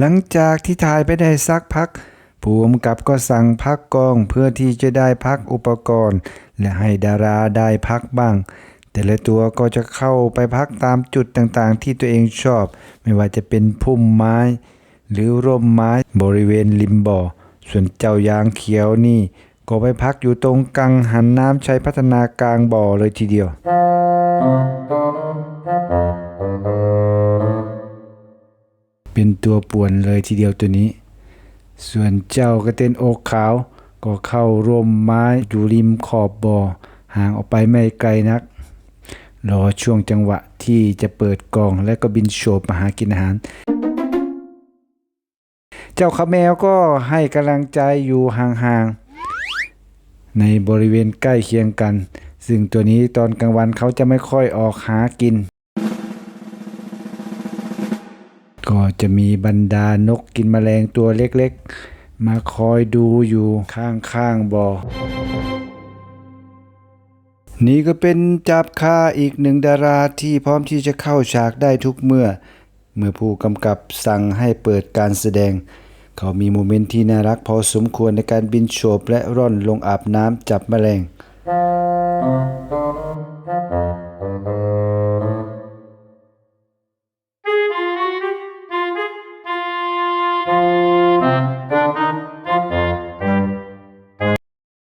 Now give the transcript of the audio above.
หลังจากที่ถ่ายไปได้สักพักผู้กำกับก็สั่งพักกองเพื่อที่จะได้พักอุปกรณ์ และให้ดาราได้พักบ้าง แต่ละตัวก็จะเข้าไปพักตามจุดต่างๆ ที่ตัวเองชอบ ไม่ว่าจะเป็นพุ่มไม้ หรือร่มไม้บริเวณริมบ่อ ส่วนเจ้ายางเขียวนี่ ก็ไปพักอยู่ตรงกังหันน้ำใช้พัฒนากลางบ่อเลยทีเดียว เป็นตัวป่วนเลยทีเดียวตัวนี้ ส่วนเจ้ากระเต้นอกขาว ก็เข้าร่มไม้อยู่ริมขอบบ่อห่างออกไปไม่ไกลนัก รอช่วงจังหวะที่จะเปิดกล่องและก็บินโฉบมาหากินอาหาร เจ้าขาแมวก็ให้กำลังใจอยู่ห่างๆในบริเวณใกล้เคียงกัน ซึ่งตัวนี้ตอนกลางวันเขาจะไม่ค่อยออกหากิน ก็จะมีบรรดานกกินแมลงตัวเล็กๆ มาคอยดูอยู่ข้างๆบ่อนี่ก็เป็นจับค่าอีกหนึ่งดาราที่พร้อมที่จะเข้าฉากได้ทุกเมื่อ เมื่อผู้กำกับสั่งให้เปิดการแสดง เขามีโมเมนต์ที่น่ารักพอสมควรในการบินโฉบและร่อนลงอาบน้ำจับแมลง